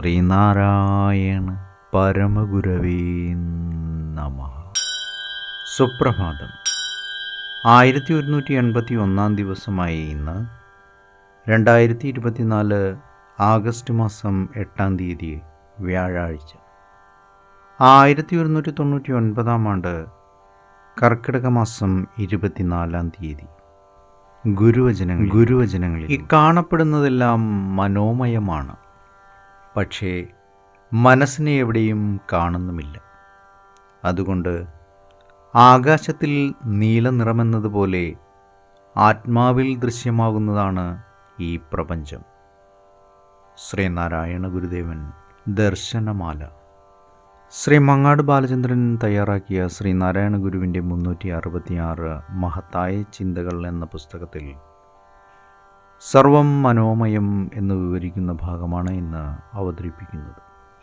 ശ്രീനാരായണ പരമഗുരവേ നമ. സുപ്രഭാതം. ആയിരത്തി ഒരുന്നൂറ്റി എൺപത്തി ഒന്നാം ദിവസമായ ഇന്ന് രണ്ടായിരത്തി ഇരുപത്തിനാല് ആഗസ്റ്റ് മാസം എട്ടാം തീയതി വ്യാഴാഴ്ച. ആയിരത്തി ഒരുന്നൂറ്റി തൊണ്ണൂറ്റി ഒൻപതാം ആണ്ട് കർക്കിടക മാസം ഇരുപത്തിനാലാം തീയതി. ഗുരുവചനങ്ങൾ ഗുരുവചനങ്ങളിൽ ഈ കാണപ്പെടുന്നതെല്ലാം മനോമയമാണ്. പക്ഷേ മനസ്സിനെ എവിടെയും കാണുന്നുമില്ല. അതുകൊണ്ട് ആകാശത്തിൽ നീല നിറമെന്നതുപോലെ ആത്മാവിൽ ദൃശ്യമാകുന്നതാണ് ഈ പ്രപഞ്ചം. ശ്രീനാരായണ ഗുരുദേവൻ ദർശനമാല. ശ്രീ മങ്ങാട് ബാലചന്ദ്രൻ തയ്യാറാക്കിയ ശ്രീനാരായണ ഗുരുവിന്റെ മുന്നൂറ്റി അറുപത്തിയാറ് മഹത്തായ ചിന്തകൾ എന്ന പുസ്തകത്തിൽ സർവം മനോമയം എന്ന് വിവരിക്കുന്ന ഭാഗമാണ് ഇന്ന് അവതരിപ്പിക്കുന്നത്.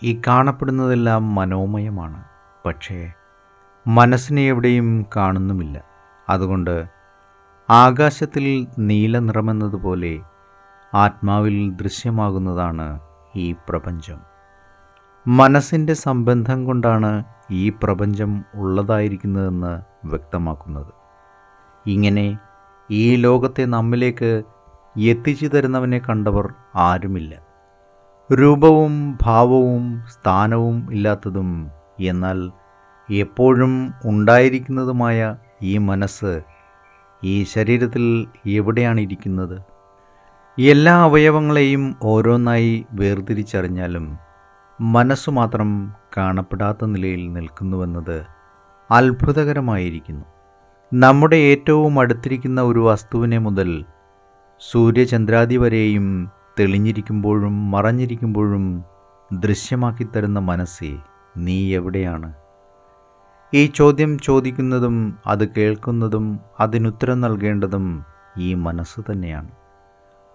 ഈ കാണപ്പെടുന്നതെല്ലാം മനോമയമാണ്. പക്ഷേ മനസ്സിനെ എവിടെയും കാണുന്നുമില്ല. അതുകൊണ്ട് ആകാശത്തിൽ നീല നിറമെന്നതുപോലെ ആത്മാവിൽ ദൃശ്യമാകുന്നതാണ് ഈ പ്രപഞ്ചം. മനസ്സിന്റെ സംബന്ധം കൊണ്ടാണ് ഈ പ്രപഞ്ചം ഉള്ളതായിരിക്കുന്നതെന്ന് വ്യക്തമാക്കുന്നത്. ഇങ്ങനെ ഈ ലോകത്തെ നമ്മിലേക്ക് എത്തിച്ചു തരുന്നവനെ കണ്ടവർ ആരുമില്ല. രൂപവും ഭാവവും സ്ഥാനവും ഇല്ലാത്തതും എന്നാൽ എപ്പോഴും ഉണ്ടായിരിക്കുന്നതുമായ ഈ മനസ്സ് ഈ ശരീരത്തിൽ എവിടെയാണ് ഇരിക്കുന്നത് എല്ലാ അവയവങ്ങളെയും ഓരോന്നായി വേർതിരിച്ചറിഞ്ഞാലും മനസ്സു മാത്രം കാണപ്പെടാത്ത നിലയിൽ നിൽക്കുന്നുവെന്നത് അത്ഭുതകരമായിരിക്കുന്നു. നമ്മുടെ ഏറ്റവും അടുത്തിരിക്കുന്ന ഒരു വസ്തുവിനെ മുതൽ സൂര്യചന്ദ്രാദി വരെയും തെളിഞ്ഞിരിക്കുമ്പോഴും മറഞ്ഞിരിക്കുമ്പോഴും ദൃശ്യമാക്കി തരുന്ന മനസ്സേ നീ എവിടെയാണ്? ഈ ചോദ്യം ചോദിക്കുന്നതും അത് കേൾക്കുന്നതും അതിനുത്തരം നൽകേണ്ടതും ഈ മനസ്സ് തന്നെയാണ്.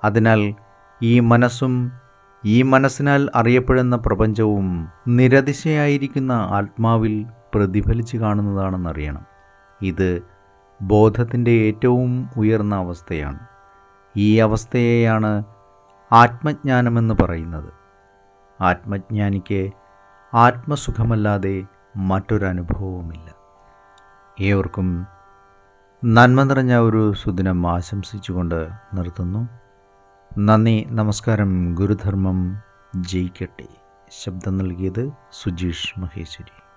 അതിനാൽ ഈ മനസ്സും ഈ മനസ്സിനാൽ അറിയപ്പെടുന്ന പ്രപഞ്ചവും നിരതിശയായിരിക്കുന്ന ആത്മാവിൽ പ്രതിഫലിച്ച് കാണുന്നതാണെന്നറിയണം. ഇത് ബോധത്തിന്റെ ഏറ്റവും ഉയർന്ന അവസ്ഥയാണ്. ഈ അവസ്ഥയെയാണ് ആത്മജ്ഞാനമെന്ന് പറയുന്നത്. ആത്മജ്ഞാനിക്ക് ആത്മസുഖമല്ലാതെ മറ്റൊരനുഭവവുമില്ല. ഏവർക്കും നന്മ നിറഞ്ഞ ഒരു സുദിനം ആശംസിച്ചുകൊണ്ട് നിർത്തുന്നു. നന്ദി നമസ്കാരം ഗുരുധർമ്മം ജയിക്കട്ടെ. ശബ്ദം നൽകിയത് സുജീഷ് മഹേശ്വരി.